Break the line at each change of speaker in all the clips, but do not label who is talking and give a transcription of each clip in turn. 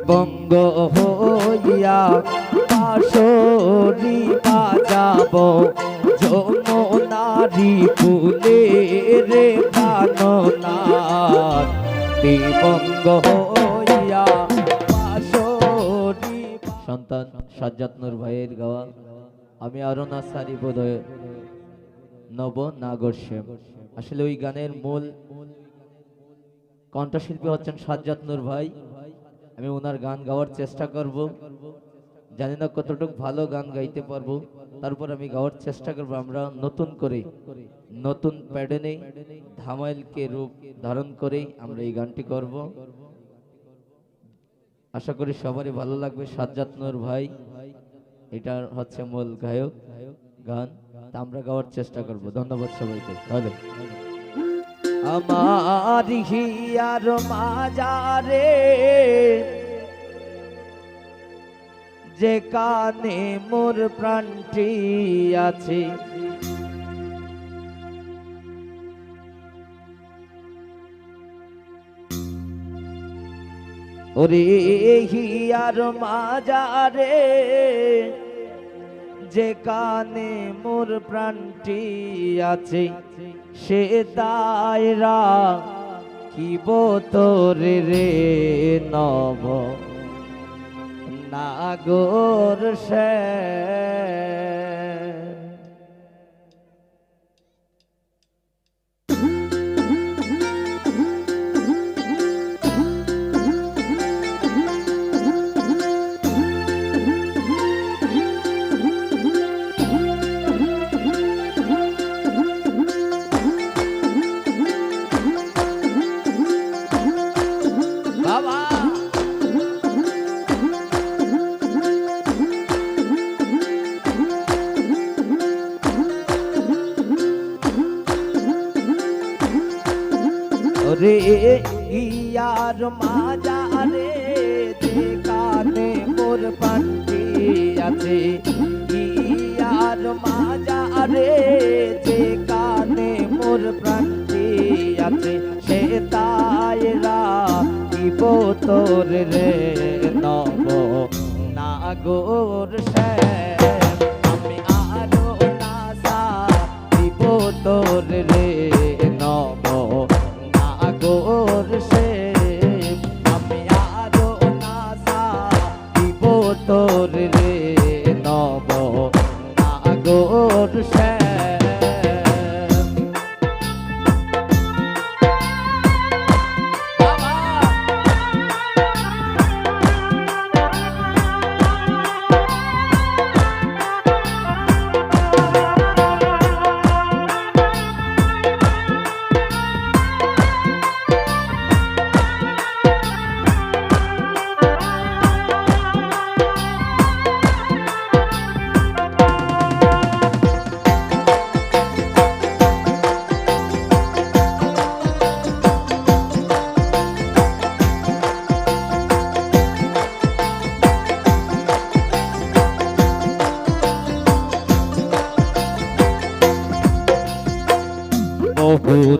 বঙ্গ হইয়া পাশরি বাজাব। যমুনারি কুলে রে কাননাথ বঙ্গ হইয়া পাশরি সন্তান সাজ্জাদ নূর ভাইয়ের গাওয়া। আমি অরুণা সারি বোধহয় নব নাগর শ্যাম আসলে ওই গানের মূল কণ্ঠশিল্পী হচ্ছেন সাজ্জাদ নূর ভাই। আমি ওনার গান গাওয়ার চেষ্টা করব। জানি না কতটুকু ভালো গান গাইতে পারব। তারপর আমি গাওয়ার চেষ্টা করব। আমরা নতুন করে, নতুন প্যাডেনে ধামাইলকে রূপ ধারণ করে আমরা এই গানটি করব। আশা করি সবারই ভালো লাগবে। সাজ্জাদ নূর ভাই এটা হচ্ছে মূল গায়ক, গান। তা আমরা গাওয়ার চেষ্টা করব। ধন্যবাদ সবাইকে। তাহলে। আমার হিয়ার মাজারে যে কানে মোর প্রাণটি আছে। ওরে হিয়ার মাজারে যে কানে মোর প্রাণটি আছে সে তাইরা কি বোতর রে নব? নাগর সে রে ইয়ার মাজারে কানে মোর পান্তি আছে। ইয়ার মাজারে কানে মোর প্রান্তি আছে। সে তাইরা কি বোতর রে নব নাগর সে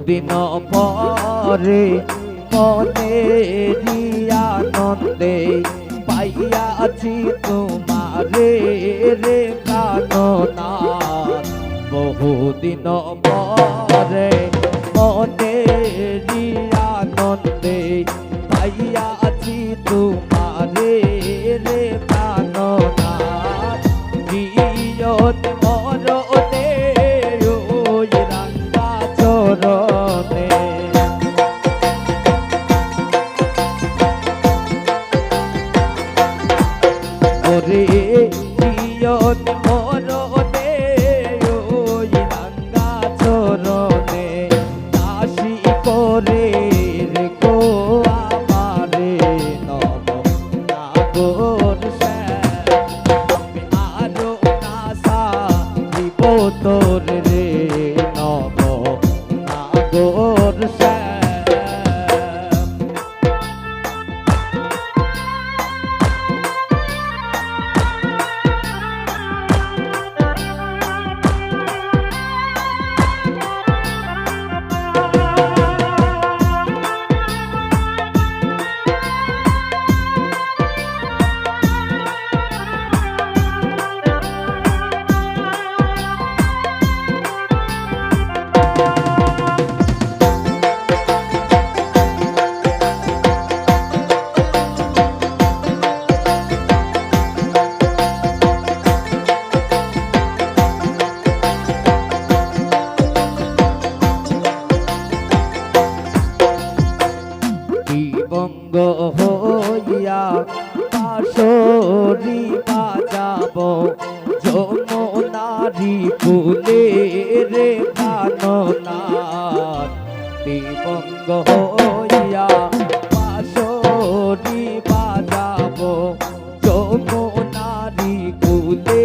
বহুদিন পরে মনেরি আনন্দে পাইয়াছি তোমারে রে কাননা। বহুদিন পরে মনেরি আনন্দে পাইয়াছি তোমারে বাঁশরি বাজাবো যমুনারি ফুলে রে ভাননাথ বিভঙ্গ হইয়া বাঁশরি বাজাবো যমুনারি ফুলে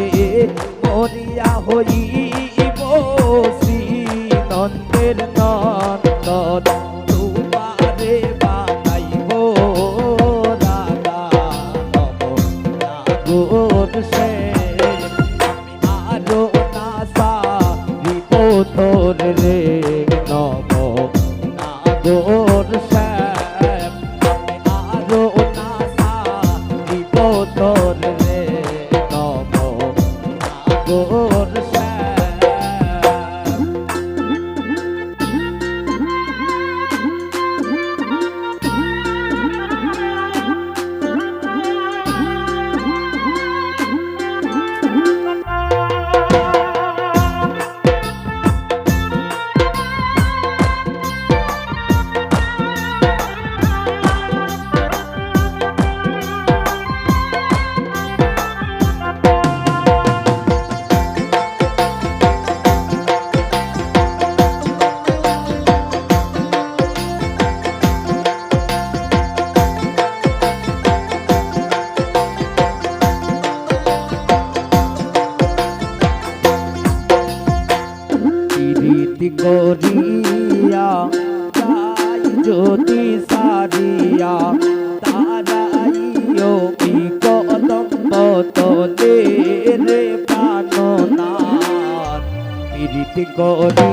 রে মরিয়া হই Go.